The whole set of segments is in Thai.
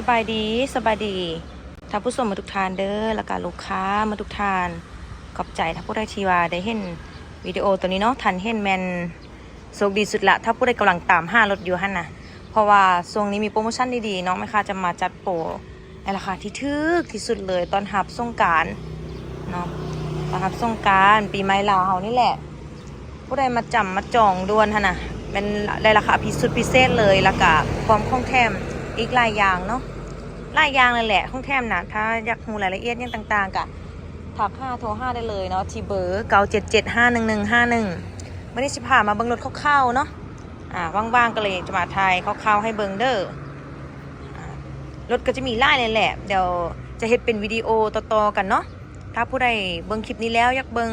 สบายดีสบายดีท่านผู้ชมมาทุกทานเด้อแล้วก็ลูกค้ามาทุกทานขอบใจถ้าผู้ใดทีวาได้เห็นวิดีโอตัวนี้เนาะทันเห็นแมนโชคดีสุดละถ้าผู้ใดกำลังตามห้ารถอยู่หั่นนะเพราะว่าช่วงนี้มีโปรโมชั่นดีๆเนาะแม่ค้าจะมาจัดโปรในราคาที่ถูกที่สุดเลยตอนหับส่งการเนาะตอนหับส่งการปีใหม่ลาวเฮานี่แหละ ผู้ใดมาจำมาจองด่วนหั่นนะเป็นได้ราคาพิสุดพิเศษเลยแล้วก็พร้อมของแถม อีกหลายอย่างเนาะหลายอย่างเลยแหละห้องแทมนะถ้าอยากรู้รายละเอียดยังต่างๆกะถักห้าโทรห้าได้เลยเนาะที่เบอร์เก้าเจ็ดเจ็ดห้าหนึ่งหนึ่งห้าหนึ่งวันนี้สิพามาเบิ่งรถคร่าวๆเนาะอ่าว่างๆก็เลยจะมาทายคร่าวๆให้เบิ่งเด้ออ่ารถก็จะมีไล่เลยแหละ เดี๋ยวจะเฮ็ดเป็นวิดีโอต่อๆกันเนาะถ้าผู้ใดเบิ่งคลิปนี้แล้วอยากเบิ่ง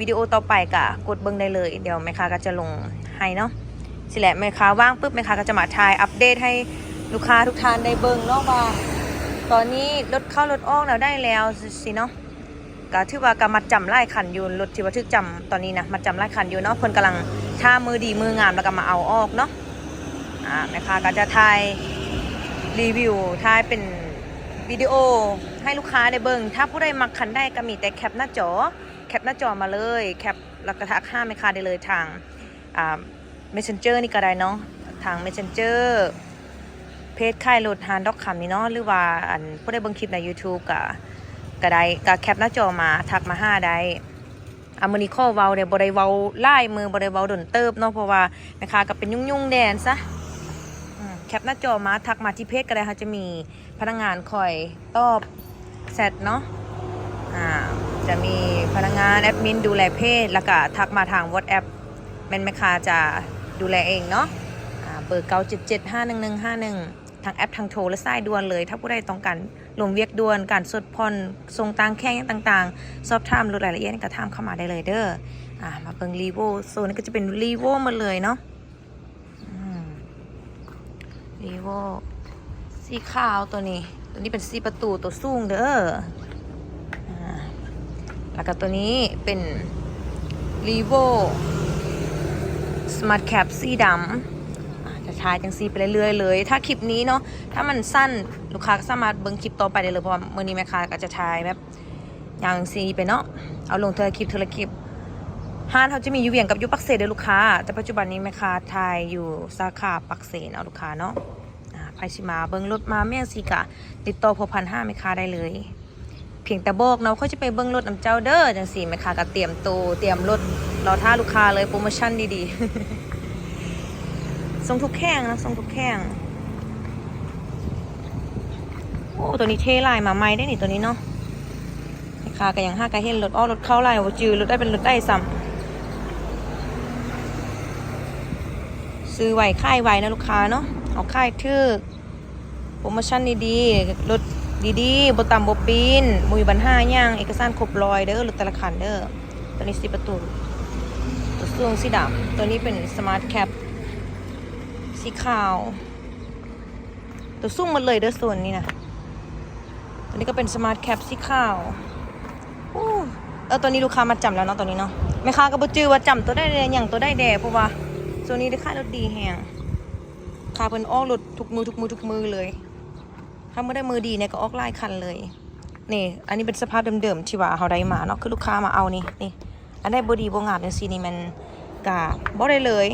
วิดีโอต่อไปกะกดเบิ่งได้เลย เดี๋ยวแม่ค้าก็จะลงให้เนาะสิแหละแม่ค้าว่างปุ๊บแม่ค้าก็จะมาทายอัปเดตให้ ลูกค้าทุกท่านได้เบิ่งเนาะว่าตอนนี้รถเข้ารถออกแล้วได้แล้วสิเนาะก็ถือว่ากำมัดจำไล่ขันอยู่รถที่ว่าทึกจำตอนนี้นะมัดจำไล่ขันอยู่เนาะเพิ่นกำลังท่ามือดีมืองามแล้วก็มาเอาออกเนาะอ่าแม่ค้าก็จะถ่ายรีวิวถ่ายเป็นวิดีโอให้ลูกค้าได้เบิ่งถ้าผู้ใดมักคันได้ก็มีแต่แคปหน้าจอแคปหน้าจอมาเลยแคปแล้วก็ทักห้าแม่ค้าได้เลยทางอ่า messenger นี่ก็ได้เนาะทาง messenger เพจค่ายรถฮานดอกคำนี่เนาะหรือว่าอันผู้ได้เบิ่งคลิปใน YouTube ก็ก็ได้ก็แคปหน้าจอมาทักมาห้าได้อามือนี้ข้อเว้าเนี่ยบ่ได้เว้าไล่มือบ่ได้เว้าดนเติบเนาะเพราะว่าแม่ค้าก็เป็นยุ่งๆแดนซะแคปหน้าจอมาทักมาที่เพจก็ได้ค่ะจะมีพนักงานคอยตอบแชทเนาะอ่าจะมีพนักงานแอดมินดูแลเพจแล้วก็ทักมาทาง WhatsApp แม่นแม่ค้าจะดูแลเองเนาะเบอร์เก้าเจ็ดเจ็ดห้าหนึ่งหนึ่งห้าหนึ่ง ทางแอปทางโทรและสายด่วนเลย ถ้าผู้ใดต้องการลงเวียกด่วน การสดผ่อนส่งต่างแข้งต่างๆ สอบถามรายละเอียดก็ถามเข้ามาได้เลยเด้ออ่ามาเบิ่งรีโวโซนนี้ก็จะเป็นรีโวหมาเลยเนาะรีโวสีขาวตัวนี้ ตัวนี้เป็นสีประตูตัวสูงเด้ออ่าแล้วก็ตัวนี้เป็นรีโวสมาร์ทแคปสีดำ จะทายจังซีไปเรื่อยๆเลย ถ้าคลิปนี้เนาะถ้ามันสั้นลูกค้าก็สามารถเบิ่งคลิปต่อไปได้เลยเพราะว่ามื่อนี้แม่ค้าก็จะทายแบบอย่างซีไปเนาะเอาลงเทอะคลิปเทอะคลิปห้านเขาจะมีอยู่เวียงกับอยูปักเซเด้อลูกค้า แต่ปัจจุบันนี้แม่ค้าทายอยู่สาขาปักเซนเอาลูกค้าเนาะอ่าไพสิมาเบิ่งรถมาแม่ซีกะ ติดต่อพอพันห้าแม่ค้าได้เลย เพียงแต่บอกเนาะเขาจะไปเบิ่งรถน้ำเจ้าเด้อจังสี่แม่ค้าก็เตรียมตัวเตรียมรถรอท่าลูกค้าเลยโปรโมชั่นดีๆ ทรงทุกแข้งนะทรงทุกแข้งโอ้ตัวนี้เท่ลายมาใหม่ได้นี่ตัวนี้เนาะแม่ค้าก็ยังห้ากะเห็นรถอ้อรถเข้าลายว่าจือรถได้เป็นรถได้ซ้ำซื้อไหวค่ายไหวนะลูกค้าเนาะเอาค่ายทึกโปรโมชั่นดีๆรถดีๆบต่ำบปีนมุยบันห้าย่างเอกสารครบรอยเด้อรถแต่ละคันเด้อตัวนี้สิประตูตัวสูงสีดำตัวนี้เป็นสมาร์ทแคป สีขาว ตัวสูงหมดเลยเด้อส่วนนี้นะตัวนี้ก็เป็นสมาร์ทแคปสีขาวโอ้เออตัวนี้ลูกค้ามาจำแล้วเนาะตัวนี้เนาะแม่ค้าก็บจื้อว่าจำตัวได้เลยอย่างตัวได้แด่เพราะว่าตัวนี้ได้ค่ารถดีแฮงค่าเพิ่นออกรถทุกมือทุกมือทุกมือเลยถ้าไม่ได้มือดีเนี่ยก็ออกไล่คันเลย นี่ อันนี้เป็นสภาพเดิมๆที่ว่าเขาได้มาเนาะคือลูกค้ามาเอานี่นี่อันได้บดีบงามจังซีนี่มันกาบ่ได้เลย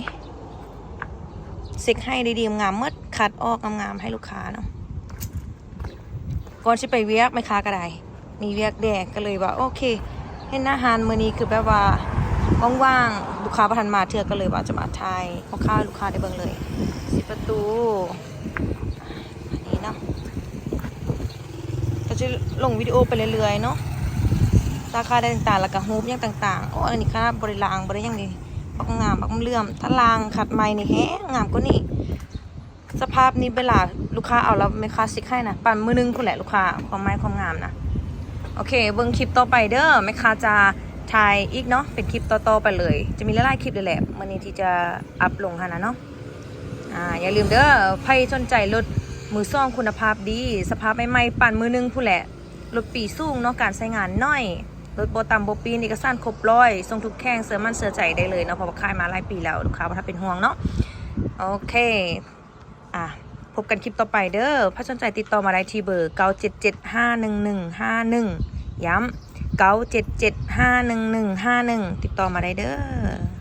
เซ็กให้ดีๆงามเมื่อคัดออกงามๆให้ลูกค้าเนาะก่อนที่ไปเวียกไม่ค้าก็ได้มีเวียกแดกก็เลยว่า โอเคเห็นอาหารมื้อนี้คือแบบว่าว่างๆลูกค้าประทันมาเทื่อก็เลยว่าจะมาทายข้าข้าวลูกค้าได้เบิ่งเลยสิประตูอันนี้เนาะก็จะลงวิดีโอไปเรื่อยๆเนาะราคาได้ต่างๆแล้วก็ฮูปยังต่างๆโอ้อันนี้ค่ะบริลางบริยังดี บักงามบักเลื่อมถ้าลางขัดไม้นี่แฮงงามกว่านี่สภาพนี้เวลาลูกค้าเอาแล้วไม่คลาสสิกให้นะปั่นมือนึงคุณแหละลูกค้าความไม้ความงามนะโอเคเบิ่งคลิปต่อไปเด้อแม่คาจะถ่ายอีกเนาะเป็นคลิปต่อๆไปเลย จะมีหลายๆคลิปเลยแหละวันนี้ที่จะอัพลงค่ะนะเนาะอ่าอย่าลืมเด้อใครสนใจรถมือซ่องคุณภาพดี สภาพใหม่ๆปั่นมือนึงผู้แหละรถปีสูงเนาะการใช้งานน้อย รถโบต่ำโบปีนเอกสั้นครบร้อยทรงทุกแข้งเสื้อมันเสื้อใจได้เลยเนาะพอมาค่ายมาหลายปีแล้วลูกค้าเพราะถ้าเป็นห่วงเนาะโอเคอะพบกันคลิปต่อไปเด้อถ้าสนใจติดต่อมาได้ที่เบอร์เก้าเจ็ดเจ็ดห้าหนึ่งหนึ่งห้าหนึ่งย้ำเก้าเจ็ดเจ็ดห้าหนึ่งหนึ่งห้าหนึ่งติดต่อมาได้เด้อ